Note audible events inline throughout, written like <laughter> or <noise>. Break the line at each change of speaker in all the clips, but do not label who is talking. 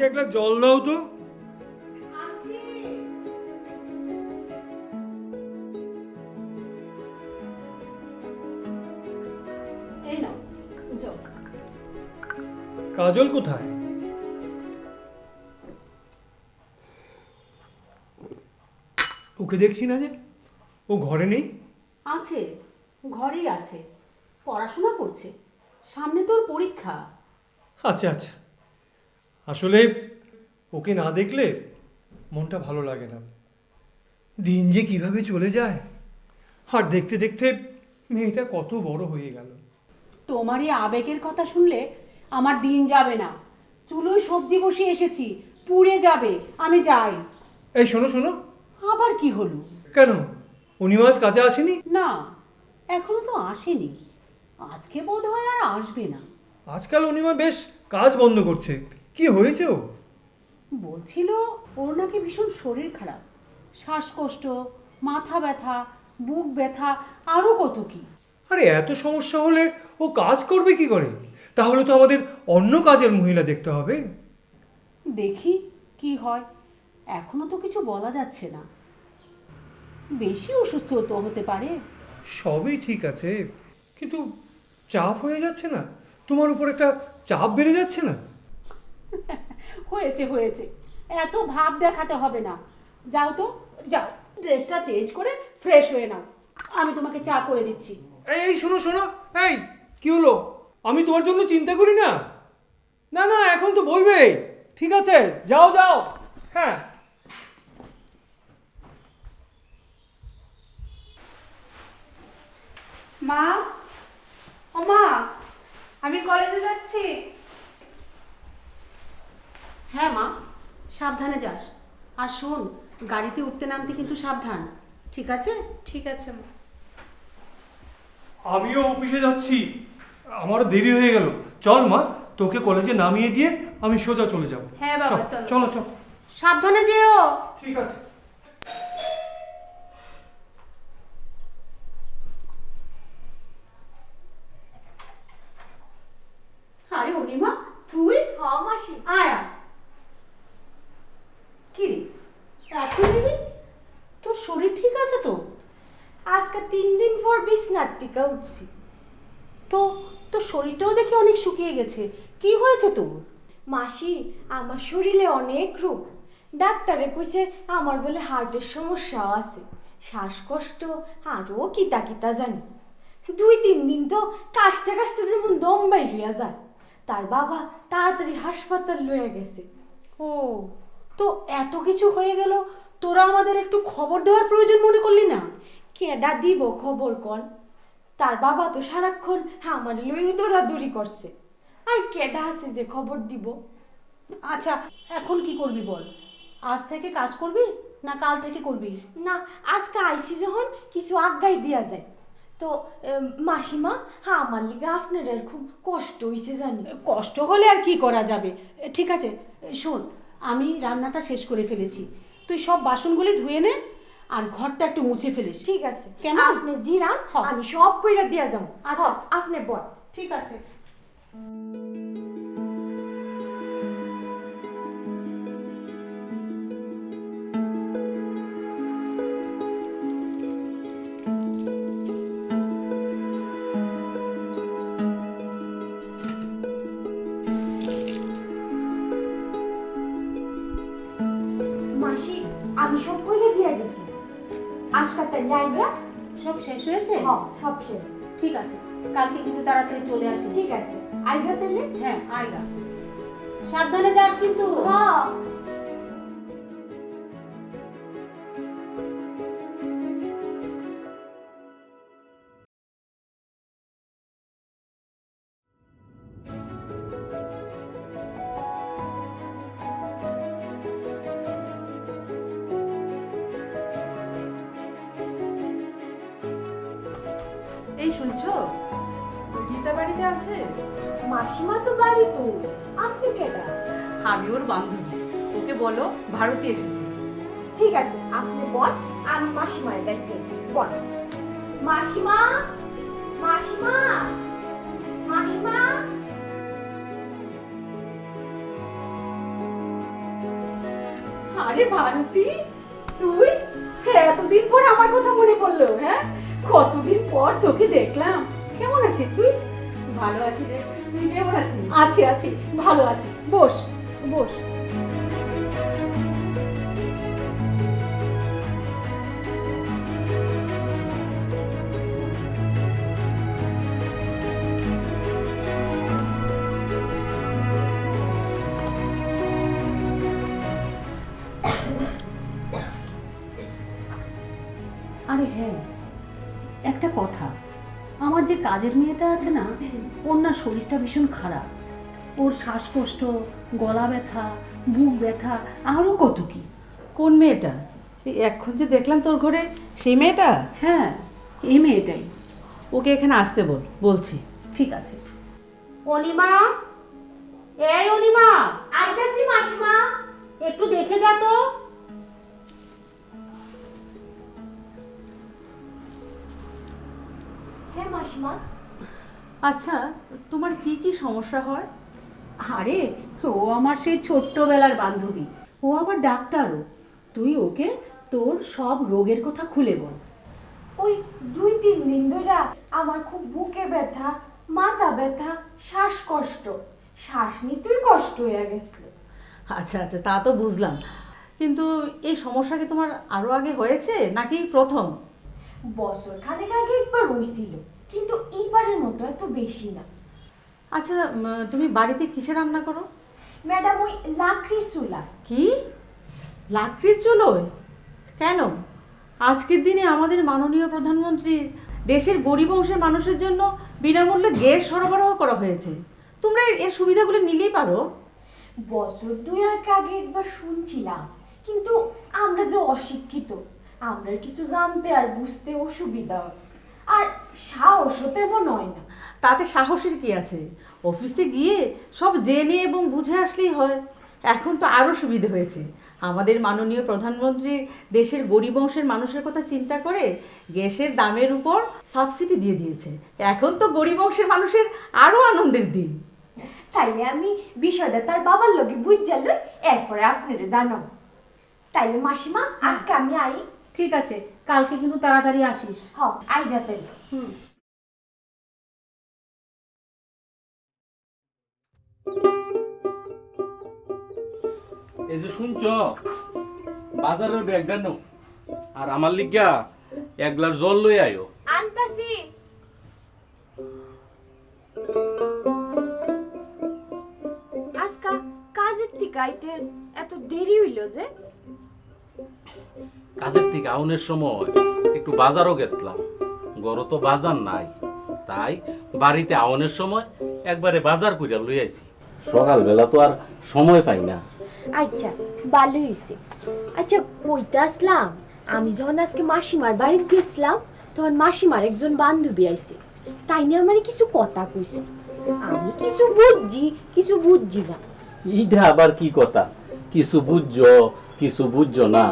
আমাকে একটা জল দাও তো। কাজল কোথায়? ওকে দেখছি না যে ও ঘরে নেই?
আছে ঘরেই আছে পড়াশোনা করছে সামনে তোর পরীক্ষা।
আচ্ছা আচ্ছা। আসলে ওকে না দেখলে মনটা ভালো লাগে না। দিন যে কীভাবে চলে যায়? আর দেখতে দেখতে মেয়েটা কত বড় হয়ে গেল।
তোমার এই আবেগের কথা শুনলে আমার দিন যাবে না। চুলোয় সবজি বসিয়ে এসেছি পুড়ে যাবে আমি যাই।
এই শোনো শোনো।
আবার কি হলো?
কেন? অনিমাস কাজে আসেনি?
না এখনও তো আসেনি। আজকে বোধ হয় আর আসবে না।
আজকাল অনিমা বেশ কাজ বন্ধ করছে। কি হয়েছে ও?
বলছিল ওর নাকি ভীষণ শরীর খারাপ। শ্বাসকষ্ট মাথা ব্যথা বুক ব্যথা আরও কত কি।
আরে এত সমস্যা হলে ও কাজ করবে কি করে? তাহলে তো আমাদের অন্য কাজের মহিলা দেখতে হবে।
দেখি কি হয়। এখনও তো কিছু বলা যাচ্ছে না। বেশি অসুস্থ তো হতে পারে।
সবই ঠিক আছে কিন্তু চাপ হয়ে যাচ্ছে না? তোমার উপর একটা চাপ বেড়ে যাচ্ছে না? <laughs>
হয়েছে হয়েছে। এত ভাব দেখাতে হবে না। যাও তো যাও। ড্রেসটা চেঞ্জ করে ফ্রেশ হয়ে নাও। আমি তোমাকে চা করে দিচ্ছি।
এই এই শোনো শোনো। এই কি হলো? আমি তোমার জন্য চিন্তা করি না? না না এখন তো বলবে ঠিক আছে যাও যাও। হ্যাঁ।
মা? ও মা আমি কলেজে যাচ্ছি।
হ্যাঁ মা সাবধানে যাস। আর শোন গাড়িতে উঠতে নামতে কিন্তু সাবধান। ঠিক আছে?
ঠিক আছে মা।
আমিও অফিসে যাচ্ছি। আমারও দেরি হয়ে গেল। চল মা তোকে কলেজে নামিয়ে দিয়ে আমি সোজা চলে যাব।
হ্যাঁ বাবা, চল
চলো। চলো
সাবধানে যেও।
ঠিক আছে
আরে অনিমা তুই
হ মাসি
আয় আয়। কি রে এখন এলি তোর শরীর ঠিক আছে তো
আজকে তিন দিন পর বিছনার উঠছি।
তো তোর শরীরটাও দেখি অনেক শুকিয়ে গেছে। কি হয়েছে তোর?
মাসি আমার শরীরে অনেক রোগ। ডাক্তারে কইছে আমার বলে হার্টের সমস্যাও আছে। শ্বাসকষ্ট আরও কিতা কিতা জানি। দুই তিন দিন তো কাশতে কাশতে যেমন দম বাইরিয়া যায়। তার বাবা তাড়াতাড়ি হাসপাতাল লয়ে গেছে।
ও তো এত কিছু হয়ে গেল তোরা আমাদের একটু খবর দেওয়ার প্রয়োজন মনে করলি না?
কেডা দিব খবর কন? তার বাবা তো সারাক্ষণ আমার লই দৌড়াদৌড়ি করছে। আর কেডা আছে যে খবর দিব?
আচ্ছা এখন কি করবি বল? আজ থেকে কাজ করবি না কাল থেকে করবি?
না আজকে আইসি যখন কিছু আজ্ঞাই দেওয়া যায়। তো মাসিমা হ্যাঁ আমার লিগে আপনার আর খুব কষ্ট হয়েছে জানি।
কষ্ট হলে আর কি করা যাবে? ঠিক আছে শোন আমি রান্নাটা শেষ করে ফেলেছি। তুই সব বাসনগুলি ধুয়ে নে আর ঘরটা একটু মুছে ফেলিস।
ঠিক আছে।
কেন?
আপনি জিরান আমি সব কইরা দিয়া যাব।
আচ্ছা।
আপনি বল।
ঠিক আছে।
আজকালটা লাইগা
সব শেষ হয়েছে?
হ্যাঁ সব শেষ।
ঠিক আছে কালকে কিন্তু তাড়াতাড়ি চলে আসিস।
ঠিক আছে। আইগা তাহলে।
হ্যাঁ আইগা সাবধানে যাস কিন্তু।
হ্যাঁ
আরে ভারতী তুই? এতদিন পর আমার কথা মনে পড়ল হ্যাঁ? কতদিন পর তোকে দেখলাম। কেমন আছিস তুই?
ভালো আছি রে। তুই কেমন আছিস?
আছি আছি ভালো আছি। বস বস। কাজের মেয়েটা আছে না ওর না শরীরটা ভীষণ খারাপ। ওর শ্বাসকষ্ট গলা ব্যথা বুক ব্যথা আরও কত কি।
কোন মেয়েটা? এই এখন যে দেখলাম তোর ঘরে সেই মেয়েটা?
হ্যাঁ এই মেয়েটাই।
ওকে এখানে আসতে বল বলছি।
ঠিক আছে। অনিমা এই অনিমা।
আইতাছি মাসিমা।
একটু দেখে যা তো।
হ্যাঁ মাসিমা।
আচ্ছা তোমার কি কি সমস্যা হয়?
আরে ও আমার সেই ছোট্টবেলার বান্ধবী। ও আবার ডাক্তারও। তুই ওকে তোর সব রোগের কথা খুলে বল।
ওই দুই তিন দিন ধরে আমার খুব বুকে ব্যথা মাথা ব্যথা শ্বাসকষ্ট। শ্বাস নিতেই কষ্ট হয়ে গেছিল।
আচ্ছা আচ্ছা তা তো বুঝলাম। কিন্তু এই সমস্যা কি তোমার আরও আগে হয়েছে নাকি প্রথম?
বছর খানেক আগে একবার হয়েছিল কিন্তু এইবারের মতো এত বেশি না।
আচ্ছা উম, তুমি বাড়িতে কিসে রান্না করো?
ম্যাডাম ওই লাকড়ির চুলা।
কি? লাকড়ির চুলোয়? কেন? আজকের দিনে আমাদের মাননীয় প্রধানমন্ত্রী দেশের গরিব অংশের মানুষের জন্য বিনামূল্যে গ্যাস সরবরাহ করা হয়েছে। তোমরা এর- এর সুবিধাগুলো নিলেই পারো।
বছর দুই এক আগে একবার শুনছিলাম কিন্তু আমরা যে অশিক্ষিত আমরা কিছু জানতে আর বুঝতে অসুবিধা। হয়। আর সাহসও তেমন হয় না।
তাতে সাহসের কি আছে? অফিসে গিয়ে সব জেনে এবং বুঝে আসলেই হয়। এখন তো আরও সুবিধে হয়েছে। আমাদের মাননীয় প্রধানমন্ত্রী দেশের গরিব অংশের মানুষের কথা চিন্তা করে গ্যাসের দামের উপর সাবসিডি দিয়ে দিয়েছে। এখন তো গরিব অংশের মানুষের আরও আনন্দের দিন।
তাইলে আমি বিষয়টা তার বাবার লগে বুঝজাল এরপরে আপনারে জানাব তাইলে মাসিমা আজকে আমি আই
ঠিক আছে কালকে কিন্তু তাড়াতাড়ি আসিস।
এই যে শুনছ বাজারের ব্যাগটা নো আর আমার লিগা এক গ্লাস জল লই আয়ো।
আনতাছি। আজকা কাজের থেকে আইতে এত দেরি হইল যে?
কাজের থেকে আউনের সময় একটু বাজারও গেছিলাম। গরো তো বাজার নাই। তাই বাড়িতে আউনের সময় একবারে বাজার কইরা লই আইছি। সকালবেলা তো আর সময় পাই না।
আচ্ছা ভালো হয়েছে আচ্ছা কইতে আসলাম আমি যখন আজকে মাসিমার বাড়িতে গেছিলাম তখন মাসিমার একজন বান্ধবী আইছে। তাই নিয়ে আমার কিছু কথা কইছে। আমি কিছু বুঝছি কিছু বুঝছি না।
এইটা আবার কি কথা? কিছু বুঝছ কিছু বুঝছ না?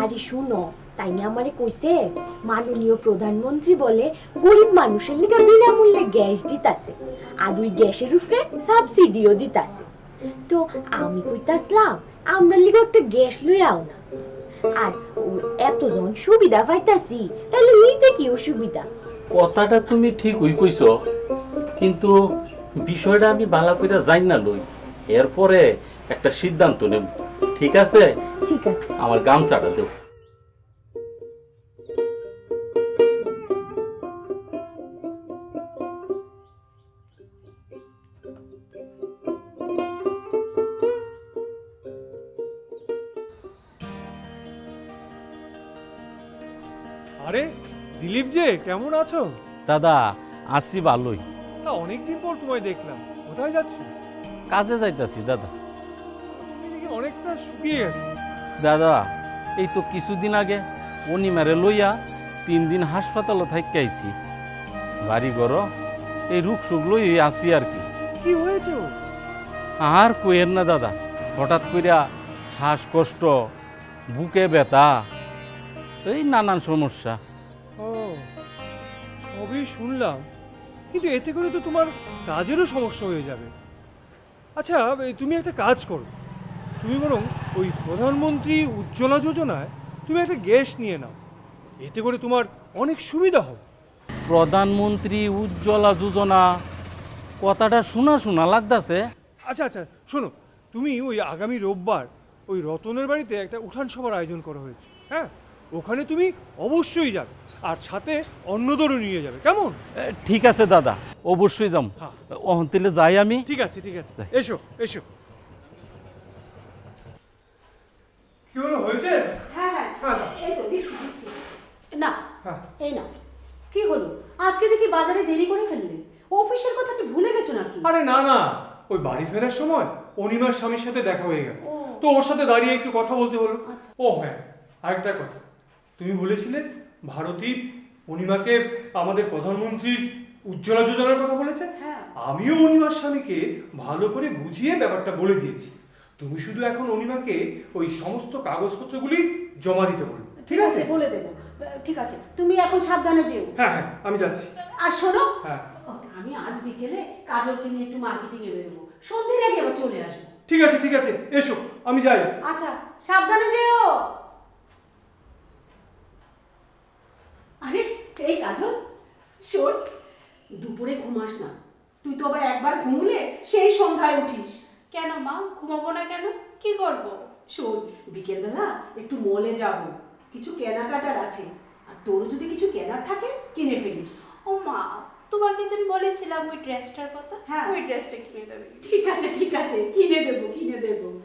আরে শুনো, তাই নিয়ে আমারে কইছে? মাননীয় প্রধানমন্ত্রী বলে, গরিব মানুষের লিগে বিনামূল্যে গ্যাস দিতাছে, আর ওই গ্যাসের উপরে সাবসিডিও দিতাছে। তো আমি কইতাসলাম আমরা লিগে একটা গ্যাস লই আও না। আর এতজন সুবিধা পাইতাছি তাহলে নিতে কি অসুবিধা?
কথাটা তুমি ঠিক হই কইছো, কিন্তু বিষয়টা আমি বালা কইরা যাই না লই। এরপরে একটা সিদ্ধান্ত নেব। ঠিক আছে?
ঠিক আছে।
আমার গামছাটা দেও
আরে দিলীপ যে কেমন আছো?
দাদা আসি ভালোই।
তা অনেকদিন পর তোমায় দেখলাম। কোথায় যাচ্ছ?
কাজে যাইতাছি দাদা।
অনেকটা শুকিয়ে গেছো।
দাদা এই তো কিছুদিন আগে অনিমারে লইয়া তিন দিন হাসপাতালে থাকি আইছি। বাড়ি ঘর এই রুখ সুখ লই আসি আর কি।
কি হয়েছে?
আর কইের না দাদা হঠাৎ কইরা শ্বাসকষ্ট বুকে ব্যথা এই নানান সমস্যা।
ও সবই শুনলাম। কিন্তু এতে করে তো তোমার কাজেরও সমস্যা হয়ে যাবে। আচ্ছা তুমি একটা কাজ করো। তুমি বরং ওই প্রধানমন্ত্রী উজ্জ্বলা যোজনায় তুমি একটা গ্যাস নিয়ে নাও। এতে করে তোমার অনেক সুবিধা হবে।
প্রধানমন্ত্রী উজ্জ্বলা যোজনা কথাটা শোনা শোনা লাগতাছে।
আচ্ছা আচ্ছা শোনো তুমি ওই আগামী রোববার ওই রতনের বাড়িতে একটা উঠান সভার আয়োজন করা হয়েছে হ্যাঁ? ওখানে তুমি অবশ্যই যাবে আর সাথে অন্যদেরও নিয়ে যাবে কেমন?
এ, ঠিক আছে দাদা অবশ্যই যাম।
হ্যাঁ।
অহন তাহলে যাই আমি।
ঠিক আছে ঠিক আছে। এসো এসো। কি হলো হয়েছে?
হ্যাঁ হ্যাঁ।
হ্যাঁ।
এই তো দিচ্ছি দিচ্ছি। না
হ্যাঁ।
এই না। কি হলো? আজকে দেখি বাজারে দেরি করে ফেললে। অফিসের কথা কি ভুলে গেছো নাকি?
আরে না না। ওই বাড়ি ফেরার সময় অনিমার স্বামীর সাথে দেখা হয়ে গেল। তো ওর সাথে দাঁড়িয়ে একটু কথা বলতে হলো।
আচ্ছা।
ও হ্যাঁ আরেকটা কথা। তুমি বলেছিলে ভারতী অনিমাকে আমাদের প্রধানমন্ত্রীর উজ্জ্বলা যোজনার কথা বলেছে?
হ্যাঁ।
আমিও অনিমার স্বামীকে ভালো করে বুঝিয়ে ব্যাপারটা বলে দিয়েছি। তুমি শুধু এখন অনিমাকে ওই সমস্ত কাগজপত্রগুলি জমা দিতে বলো
ঠিক আছে বলে দেবো। ঠিক আছে তুমি এখন সাবধানে যেও।
হ্যাঁ হ্যাঁ আমি যাচ্ছি।
আর শোনো
হ্যাঁ।
আমি আজ বিকেলে কাজলকে নিয়ে একটু মার্কেটিং এ বেরোবো। সন্ধ্যের আগে আবার চলে আসব।
ঠিক আছে ঠিক আছে এসো আমি যাই।
আচ্ছা সাবধানে যেও। আরে এই কাজল শোন দুপুরে ঘুমাস না। তুই তো আবার একবার ঘুমলে সেই সন্ধ্যায় উঠিস।
কেন মা? ঘুমাবো না কেন? কি করব?
শোন বিকেলবেলা একটু মলে যাব। কিছু কেনাকাটার আছে। আর তোরও যদি কিছু কেনার থাকে কিনে ফেলিস।
ও মা তোমাকে যেন বলেছিলাম ওই ড্রেসটার কথা।
হ্যাঁ।
ওই ড্রেসটা কিনে দেবে।
ঠিক আছে ঠিক আছে। কিনে দেবো কিনে দেবো।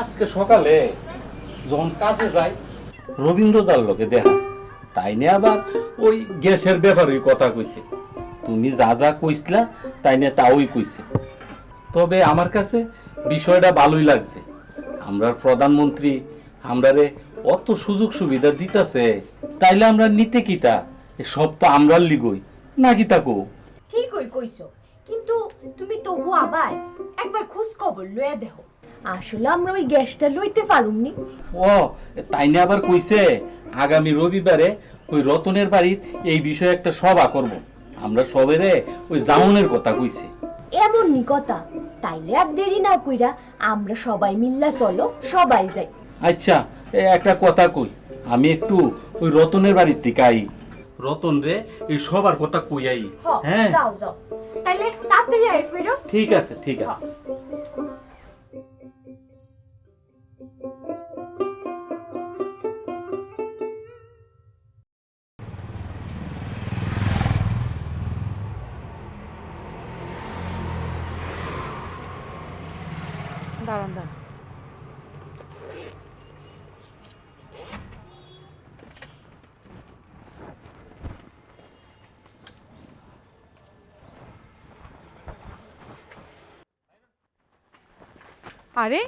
আজকে সকালে যখন কাজে যাই, রবীন্দ্রদার লোকে দেখা, তাই নিয়ে আবার ওই গ্যাসের ব্যাপারে কথা কইছে। তুমি যা যা কইসলা তাই নিয়ে তাওই কইছে। তবে আমার কাছে বিষয়টা ভালোই লাগছে। আমরা প্রধানমন্ত্রী, আমরারে অত সুযোগ সুবিধা দিতাছে, তাইলে আমরা নিতে কিতা? সব তো আমরার লিগই। না কিতা কো
ঠিকই কইছো। কিন্তু তুমি তবু আবার একবার খোঁজ খবর লইয়া দেহ আসলে আমরা ওই গ্যাসটা লইতে পারুমনি।
ও তাই না আবার কইছে আগামী রবিবারে ওই রতনের বাড়িত এই বিষয়ে একটা সভা করব। আমরা সবেরে ওই জামনের কথা কইছে।
এমন নি কথা। তাইলে আর দেরি না কইরা আমরা সবাই মিল্লা চলো সবাই যাই।
আচ্ছা এ একটা কথা কই আমি একটু ওই রতনের বাড়ির থেকে আই। রতন রে এই সবার কথা কই আই। হ্যাঁ?
যাও যাও। তাইলে তাড়াতাড়ি আই ফেরো
ঠিক আছে ঠিক আছে
আরে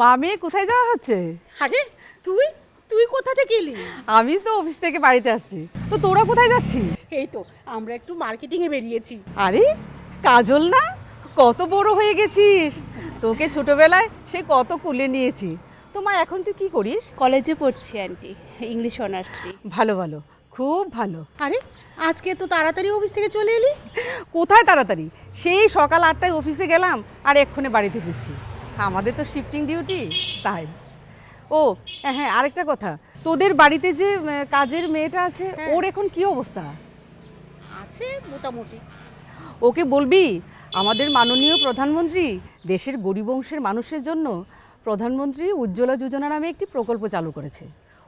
মা মেয়ে কোথায় যাওয়া হচ্ছে?
আরে তুই? তুই কোথা থেকে এলি?
আমি তো অফিস থেকে বাড়িতে আসছি। তো তোরা কোথায় যাচ্ছিস?
এই তো আমরা একটু মার্কেটিং এ বেরিয়েছি।
আরে কাজল না? কত বড় হয়ে গেছিস? তোকে ছোটবেলায় সে কত কুলে নিয়েছি। তো মা এখন তুই কি করিস?
কলেজে পড়ছি আন্টি ইংলিশ অনার্স
ভালো ভালো খুব ভালো।
আরে আজকে তো তাড়াতাড়ি অফিস থেকে চলে এলি?
কোথায় তাড়াতাড়ি? সেই সকাল আটটায় অফিসে গেলাম আর এক্ষুনি বাড়িতে ফিরছি। আমাদের তো শিফটিং ডিউটি তাই। ও হ্যাঁ হ্যাঁ আরেকটা কথা। তোদের বাড়িতে যে কাজের মেয়েটা আছে ওর এখন কি অবস্থা?
আছে মোটামুটি।
ওকে বলবি আমাদের মাননীয় প্রধানমন্ত্রী দেশের গরিব অংশের মানুষের জন্য প্রধানমন্ত্রী উজ্জ্বলা যোজনা নামে একটি প্রকল্প চালু করেছে।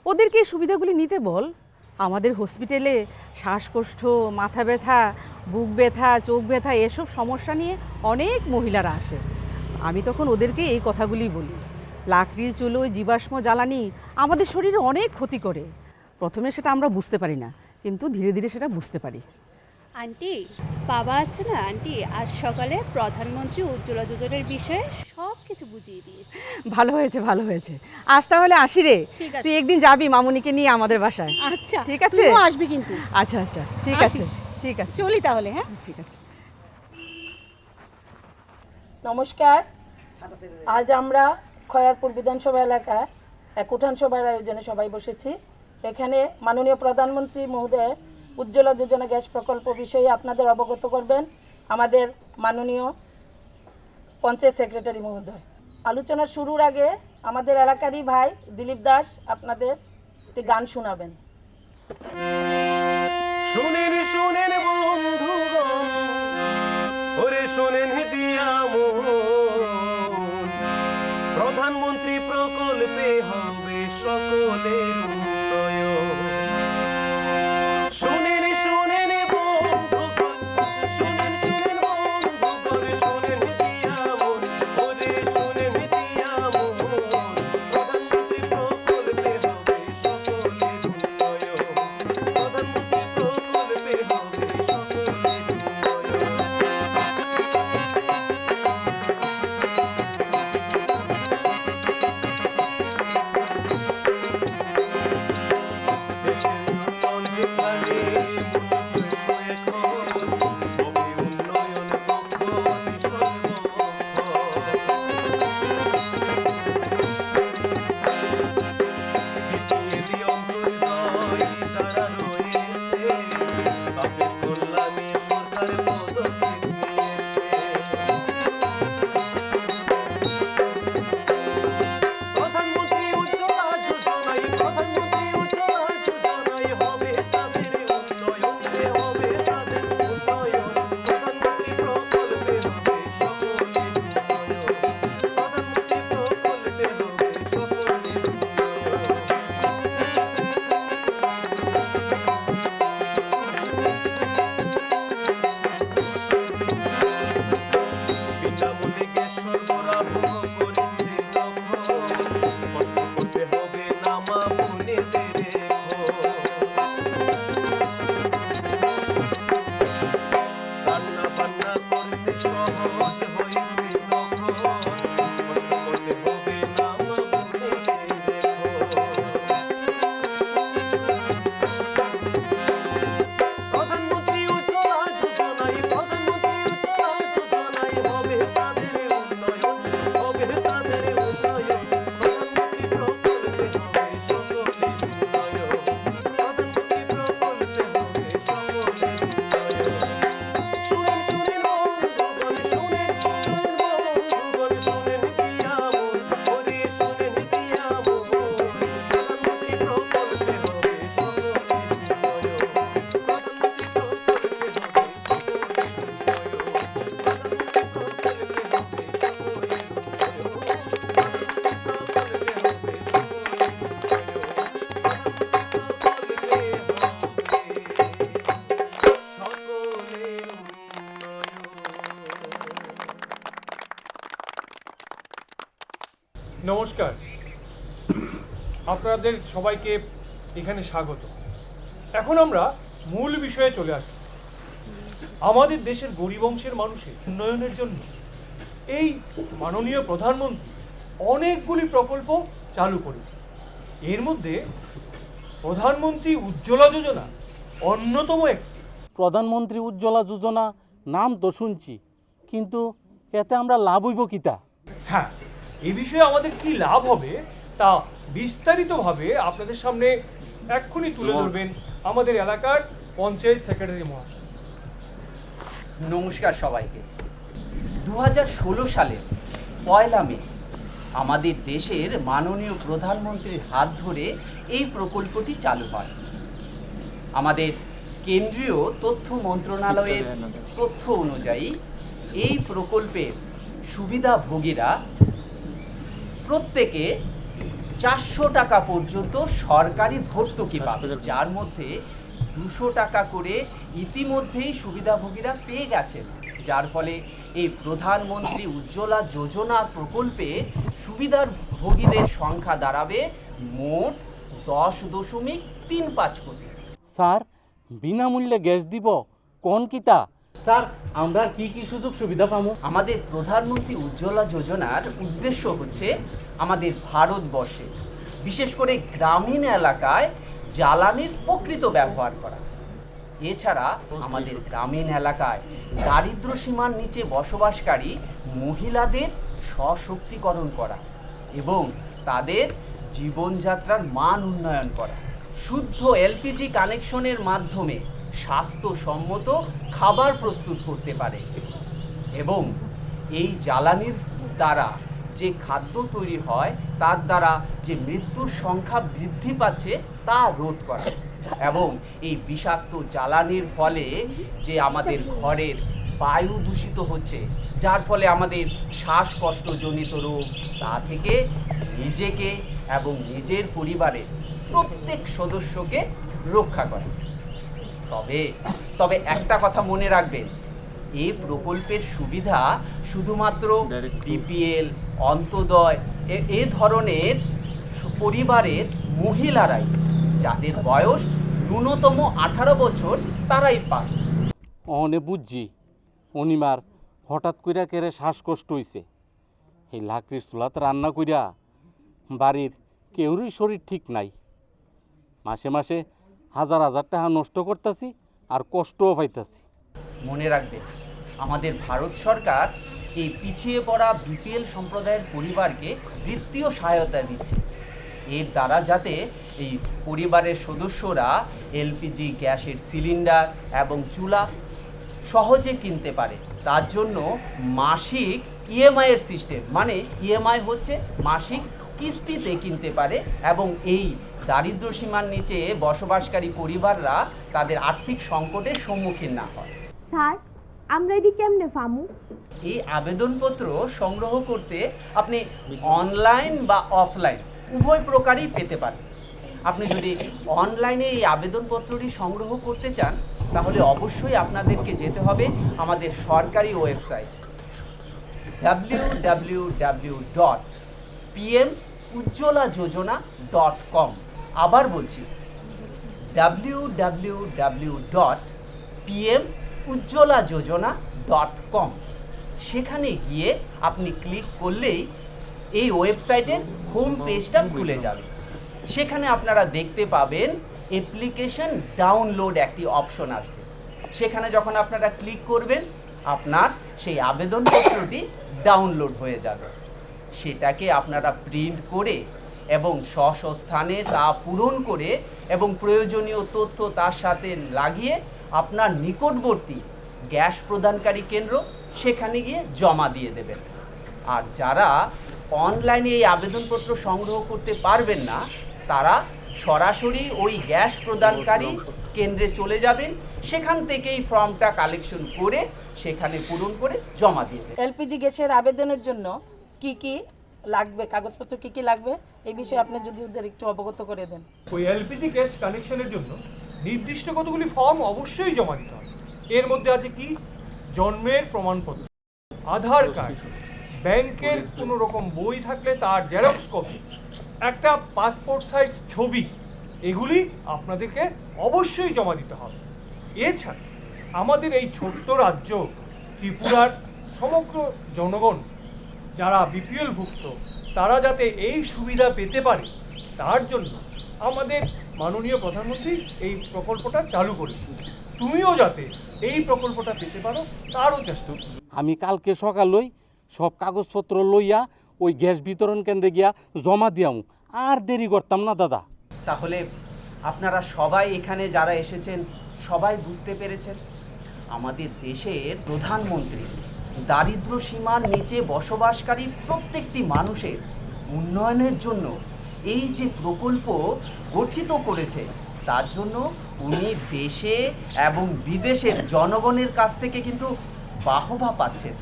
ওদেরকে এই সুবিধাগুলি নিতে বল? আমাদের হসপিটালে শ্বাসকষ্ট মাথা ব্যথা বুক ব্যথা চোখ ব্যথা এসব সমস্যা নিয়ে অনেক মহিলারা আসে। আমি তখন ওদেরকে এই কথাগুলি বলি। লাকড়ির চুলো জীবাশ্ম জ্বালানি আমাদের শরীরে অনেক ক্ষতি করে। প্রথমে সেটা আমরা বুঝতে পারি না কিন্তু ধীরে ধীরে সেটা বুঝতে পারি।
আন্টি বাবা আছে না আন্টি? আজ সকালে প্রধানমন্ত্রী উজ্জ্বলা যোজনার বিষয়ে সব কিছু বুঝিয়ে দিয়েছে।
ভালো হয়েছে ভালো হয়েছে। আজ তাহলে আসি রে। তুই একদিন যাবি মামুনিকে নিয়ে আমাদের বাসায়।
আচ্ছা
ঠিক আছে।
আসবি কিন্তু।
আচ্ছা আচ্ছা ঠিক আছে ঠিক আছে।
চলি তাহলে হ্যাঁ?
ঠিক আছে।
নমস্কার। আজ আমরা খয়ারপুর বিধানসভা এলাকায় এক উঠান সভার আয়োজনে সবাই বসেছি। এখানে মাননীয় প্রধানমন্ত্রী মহোদয় উজ্জ্বলা যোজনা গ্যাস প্রকল্প বিষয়ে আপনাদের অবগত করবেন। আমাদের মাননীয় পঞ্চায়েত সেক্রেটারি মহোদয়। আলোচনা শুরুর আগে আমাদের এলাকারই ভাই দিলীপ দাস আপনাদের একটি গান শোনাবেন।
শুনেন শুনেন বন্ধুগণ, ওরে শোনেন দিয়া মন প্রধানমন্ত্রী প্রকল্পে হবে সকলের
আপনাদের সবাইকে এখানে স্বাগত। এখন আমরা মূল বিষয়ে চলে আসছি। আমাদের দেশের গরিব অংশের মানুষের উন্নয়নের জন্য এই মাননীয় প্রধানমন্ত্রী অনেকগুলি প্রকল্প চালু করেছে এর মধ্যে প্রধানমন্ত্রী উজ্জ্বলা যোজনা অন্যতম একটি।
প্রধানমন্ত্রী উজ্জ্বলা যোজনা নাম তো শুনছি কিন্তু এতে আমরা লাভ হইব কিতা
হ্যাঁ এ বিষয়ে আমাদের কি লাভ হবে তা বিস্তারিতভাবে আপনাদের সামনে এক্ষুনি তুলে ধরবেন আমাদের এলাকার পঞ্চায়েত সেক্রেটারি মহাশয়।
নমস্কার সবাইকে। দু হাজার ষোলো সালে পয়লা মে আমাদের দেশের মাননীয় প্রধানমন্ত্রীর হাত ধরে এই প্রকল্পটি চালু হয়। আমাদের কেন্দ্রীয় তথ্য মন্ত্রণালয়ের তথ্য অনুযায়ী এই প্রকল্পের সুবিধাভোগীরা প্রত্যেকে চারশো টাকা পর্যন্ত সরকারি ভর্তুকি পাবে যার মধ্যে দুশো টাকা করে ইতিমধ্যেই সুবিধাভোগীরা পেয়ে গেছেন। যার ফলে এই প্রধানমন্ত্রী উজ্জ্বলা যোজনা প্রকল্পে সুবিধার ভোগীদের সংখ্যা দাঁড়াবে মোট দশ দশমিক তিন পাঁচ কোটি।
স্যার বিনামূল্যে গ্যাস দিব কোন কিতা? স্যার, আমরা কি কি সুযোগ সুবিধা পাবো?
আমাদের প্রধানমন্ত্রী উজ্জ্বলা যোজনার উদ্দেশ্য হচ্ছে আমাদের ভারতবর্ষে, বিশেষ করে গ্রামীণ এলাকায় জ্বালানির প্রকৃত ব্যবহার করা। এছাড়া আমাদের গ্রামীণ এলাকায় দারিদ্র সীমার নিচে বসবাসকারী মহিলাদের সশক্তিকরণ করা এবং তাদের জীবনযাত্রার মান উন্নয়ন করা। শুদ্ধ এলপিজি কানেকশনের মাধ্যমে স্বাস্থ্যসম্মত খাবার প্রস্তুত করতে পারে এবং এই জ্বালানির দ্বারা যে খাদ্য তৈরি হয়, তার দ্বারা যে মৃত্যুর সংখ্যা বৃদ্ধি পাচ্ছে, তা রোধ করা। এবং এই বিষাক্ত জ্বালানির ফলে যে আমাদের ঘরের বায়ু দূষিত হচ্ছে, যার ফলে আমাদের শ্বাসকষ্টজনিত রোগ, তা থেকে নিজেকে এবং নিজের পরিবারের প্রত্যেক সদস্যকে রক্ষা করে। তবে তবে একটা কথা মনে রাখবেন এই প্রকল্পের সুবিধা শুধুমাত্র বিপিএল অন্তোদয় এ- এ ধরনের পরিবারের মহিলারাই যাদের বয়স ন্যূনতম আঠারো বছর তারাই পান
অনে বুঝছি অনিমার হঠাৎ কইরা কেড়ে শ্বাসকষ্ট হইছে। এই লাকড়ির চুলাতে রান্না কইরা বাড়ির কেউরই শরীর ঠিক নাই। মাসে মাসে হাজার হাজার টাকা নষ্ট করতেছি আর কষ্টও পাইতাছি।
মনে রাখবেন আমাদের ভারত সরকার এই পিছিয়ে পড়া বিপিএল সম্প্রদায়ের পরিবারকে বৃত্তীয় সহায়তা দিচ্ছে। এর দ্বারা যাতে এই পরিবারের সদস্যরা এলপিজি গ্যাসের সিলিন্ডার এবং চুলা সহজে কিনতে পারে। তার জন্য মাসিক ইএমআই এর সিস্টেম মানে ইএমআই হচ্ছে মাসিক কিস্তিতে কিনতে পারে এবং এই দারিদ্র সীমার নিচে বসবাসকারী পরিবাররা তাদের আর্থিক সংকটের সম্মুখীন না হয়।
স্যার আমরা এটি কেমনে পামু?
এই আবেদনপত্র সংগ্রহ করতে আপনি অনলাইন বা অফলাইন উভয় প্রকারই পেতে পারেন। আপনি যদি অনলাইনে এই আবেদনপত্রটি সংগ্রহ করতে চান তাহলে অবশ্যই আপনাদেরকে যেতে হবে আমাদের সরকারি website W W W dot PM Ujjwala Yojana dot com আবার বলছি W W W dot PM Ujjwala Yojana dot com সেখানে গিয়ে আপনি ক্লিক করলেই এই ওয়েবসাইটের হোম পেজটা খুলে যাবে। সেখানে আপনারা দেখতে পাবেন অ্যাপ্লিকেশন ডাউনলোড একটি অপশন আসবে। সেখানে যখন আপনারা ক্লিক করবেন, আপনার সেই আবেদনপত্রটি ডাউনলোড হয়ে যাবে। সেটাকে আপনারা প্রিন্ট করে এবং স্ব স্ব স্থানে তা পূরণ করে এবং প্রয়োজনীয় তথ্য তার সাথে লাগিয়ে আপনার নিকটবর্তী গ্যাস প্রদানকারী কেন্দ্র সেখানে গিয়ে জমা দিয়ে দেবেন। আর যারা অনলাইনে এই আবেদনপত্র সংগ্রহ করতে পারবেন না, তারা সরাসরি ওই গ্যাস প্রদানকারী কেন্দ্রে চলে যাবেন। সেখান থেকেই ফর্মটা কালেকশন করে সেখানে পূরণ করে জমা দিয়ে দেবেন।
এলপিজি গ্যাসের আবেদনের জন্য কি কি লাগবে? কাগজপত্র কি কি লাগবে? এই বিষয়ে আপনি যদি ওদের একটু অবগত করে দেন।
ওই এলপিজি গ্যাস কানেকশনের জন্য নির্দিষ্ট কতগুলি ফর্ম অবশ্যই জমা দিতে হবে। এর মধ্যে আছে কি? জন্মের প্রমাণপত্র, আধার কার্ড ব্যাংকের কোনো রকম বই থাকলে তার জেরক্স কপি একটা পাসপোর্ট সাইজ ছবি, এগুলি আপনাদেরকে অবশ্যই জমা দিতে হবে। এছাড়া আমাদের এই ছোট্ট রাজ্য ত্রিপুরার সমগ্র জনগণ যারা বিপিএল ভুক্ত তারা যাতে এই সুবিধা পেতে পারে তার জন্য আমাদের মাননীয় প্রধানমন্ত্রী এই প্রকল্পটা চালু করেছে তুমিও যাতে এই প্রকল্পটা পেতে পারো তারও চেষ্টা করো।
আমি কালকে সকালই সব কাগজপত্র লইয়া ওই গ্যাস বিতরণ কেন্দ্রে গিয়া জমা দিয়াম। আর দেরি করতাম না দাদা।
তাহলে আপনারা সবাই এখানে যারা এসেছেন সবাই বুঝতে পেরেছেন? আমাদের দেশের প্রধানমন্ত্রী দারিদ্র সীমার নিচে বসবাসকারী প্রত্যেকটি মানুষের উন্নয়নের জন্য এই যে প্রকল্প গঠিত করেছে, তার জন্য উনি দেশে এবং বিদেশের জনগণের কাছ থেকে কিন্তু বাহবা পাচ্ছেন।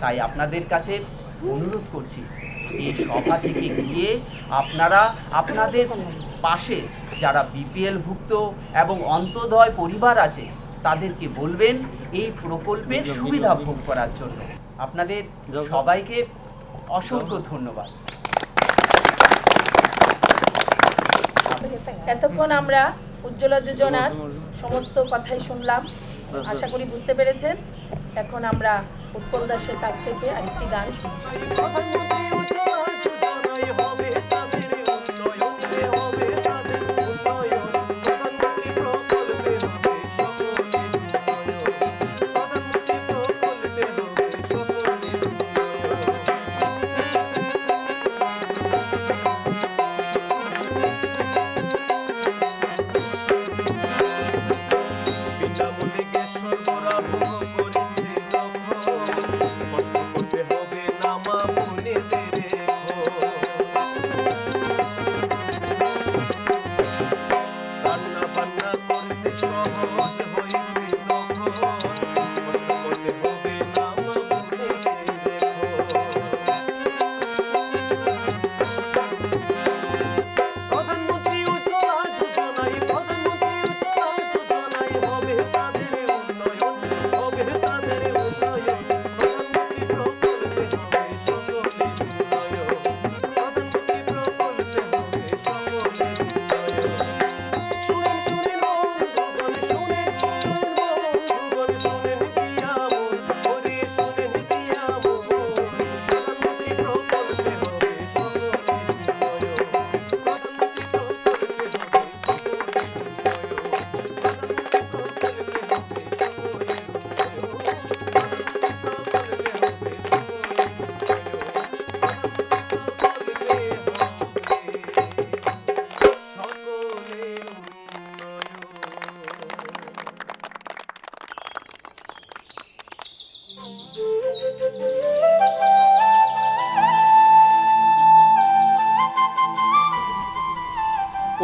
তাই আপনাদের কাছে অনুরোধ করছি, এই সভা থেকে গিয়ে আপনারা, আপনাদের পাশে যারা বিপিএল ভুক্ত এবং অন্তদয় পরিবার আছে, তাদেরকে বলবেন এই প্রকল্পের সুবিধা ভোগ করার জন্য আপনাদের সবাইকে অসংখ্য ধন্যবাদ।
এতক্ষণ আমরা উজ্জ্বলা যোজনার সমস্ত কথাই শুনলাম। আশা করি বুঝতে পেরেছেন। এখন আমরা উৎপল দাসের কাছ থেকে আরেকটি গান শুনব।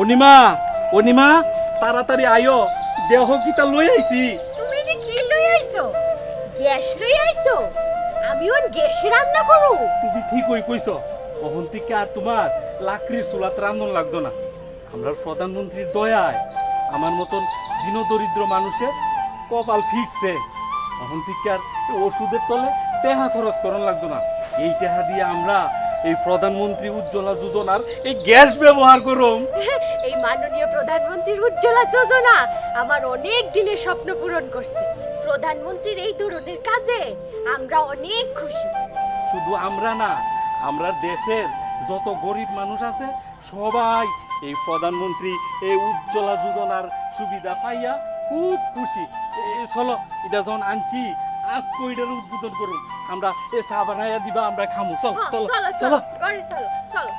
অনিমা অনিমা তাড়াতাড়ি আয়ো। দেহ কিতা লই আইছি।
তুমি এটি কি লই আইছো? গ্যাস লই আইছো? আমি ওন গ্যাসে রান্না করু
তুমি ঠিক হই কইছ অহন থেকে আর তোমার লাকড়ির চুলাত রান্ধন লাগতো না। আমরা প্রধানমন্ত্রীর দয়ায় আমার মতন দরিদ্র মানুষের কপাল ফিকছে অহন থেকে আর ওষুধের তলে টেহা খরচ করন লাগতো না। এই টেহা দিয়ে আমরা এই প্রধানমন্ত্রী উজ্জ্বলা যোজনার এই গ্যাস ব্যবহার করুম
মাননীয় প্রধানমন্ত্রীর উজ্জ্বলা যোজনা আমার অনেক দিনের স্বপ্ন পূরণ করছে। প্রধানমন্ত্রীর এই ধরনের কাজে আমরা অনেক খুশি।
শুধু আমরা না আমরা দেশের যত গরিব মানুষ আছে সবাই এই প্রধানমন্ত্রী এই উজ্জ্বলা যোজনার সুবিধা পাইয়া খুব খুশি। এ, চলো এটা যখন আনছি আজকে এটার উদ্বোধন করুন। আমরা এ চা বানাইয়া দিবা আমরা খামু। চল
হ্যাঁ,
চলো
চলো
চলো
চলো।